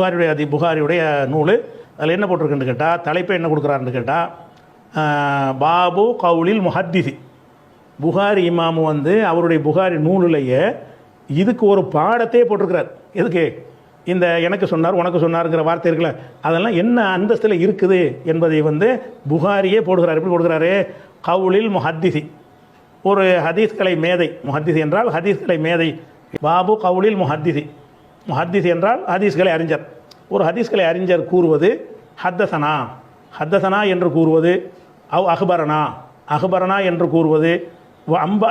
புகாரியுடைய அதி புகாரியுடைய நூல். அதில் என்ன போட்டிருக்குன்னு கேட்டால் தலைப்பை என்ன கொடுக்குறாருன்னு கேட்டால் பாபு கவுலில் முஹத்திசி புகாரி இமாமு வந்து அவருடைய புகாரி நூலிலேயே இதுக்கு ஒரு பாடத்தையே போட்டிருக்கிறார். எதுக்கு? இந்த எனக்கு சொன்னார் உனக்கு சொன்னாருங்கிற வார்த்தை இருக்குல்ல அதெல்லாம் என்ன அந்தஸ்தில் இருக்குது என்பதை வந்து புகாரியே போடுகிறார். எப்படி போடுகிறாரு? கவுலில் முஹத்திசி ஒரு ஹதீஸ்கலை மேதை முஹத்திசி என்றால் ஹதீஸ்கலை மேதை. பாபு கவுலில் முஹத்திசி ஹதீஸ் என்றால் ஹதீஸ்களை அறிஞர். ஒரு ஹதீஸ்களை அறிஞர் கூறுவது ஹத்தசனா ஹத்தசனா என்று கூறுவது அவ் அஹ்பரனா அஹ்பரனா என்று கூறுவது வ அம்ப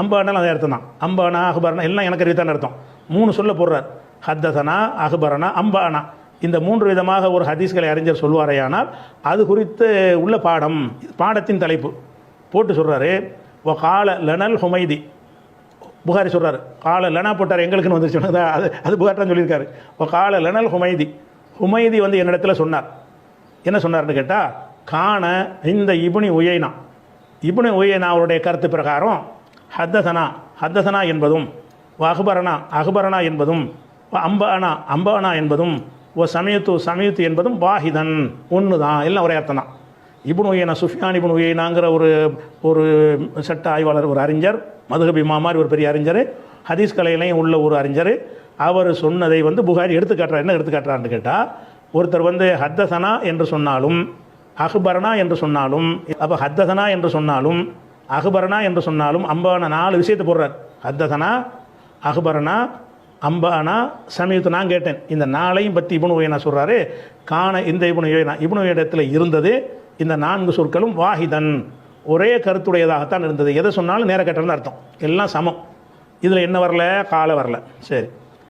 அம்பஅனா அதே அர்த்தம் தான். அம்பஅனா அஹ்பரனா எல்லாம் எனக்கு அறிவித்தான் அர்த்தம். மூணு சொல்ல போடுறார். ஹத்தசனா அஹ்பரனா அம்பஅனா இந்த மூன்று விதமாக ஒரு ஹதீஸ்களை அறிஞர் சொல்வாரேயானால் அது குறித்து உள்ள பாடம் பாடத்தின் தலைப்பு. போட்டு சொல்கிறாரு ஒ கால லனல் ஹுமைதி. புகாரி சொல்கிறார் கால லெனா போட்டார் எங்களுக்குன்னு வந்து சொன்னதா அது அது புகார் தான் சொல்லியிருக்காரு. இப்போ கால லெனல் ஹுமைதி. ஹுமைதி வந்து என்னிடத்துல சொன்னார். என்ன சொன்னார்னு கேட்டால் காண இந்த இபுனி உயைனா. இபுனி உயைனா அவருடைய கருத்து பிரகாரம் ஹத்தசனா ஹத்தசனா என்பதும் வ அக்பரனா என்பதும் வ அம்பஅனா என்பதும் ஓ சமயத்து சமயத்து என்பதும் வாஹிதன். ஒன்று தான் எல்லாம் ஒரே அர்த்தம் தான் இபுன் உயனா சுஃபியான் இபுன் உயனாங்கிற ஒரு ஒரு சட்ட ஆய்வாளர் ஒரு அறிஞர் மதுகபி மாமாரி ஒரு பெரிய அறிஞர் ஹதீஸ் கலையிலையும் உள்ள ஒரு அறிஞர் அவர் சொன்னதை வந்து புகாரி எடுத்துக்காட்டுறார் என்ன எடுத்துக்காட்டுறான்னு கேட்டால் ஒருத்தர் வந்து ஹத்தசனா என்று சொன்னாலும் அஹ்பரனா என்று சொன்னாலும் அப்போ ஹத்தசனா என்று சொன்னாலும் அஹ்பரனா என்று சொன்னாலும் அம்பான நாலு விஷயத்தை போடுறார். ஹத்தசனா அஹ்பரனா அம்பானா சமீபத்தை நான் கேட்டேன். இந்த நாளையும் பற்றி இபுனு உயனா சொல்கிறாரு காண இந்த இபுனு உயனா இபுனு இடத்துல இருந்தது இந்த நான்கு சொற்களும் வாஹிதன். ஒரே கருத்துடையதாகத்தான் இருந்தது. எதை சொன்னாலும் நேர அர்த்தம். எல்லாம் சமம். இதில் என்ன வரல? காலை வரல. சரி.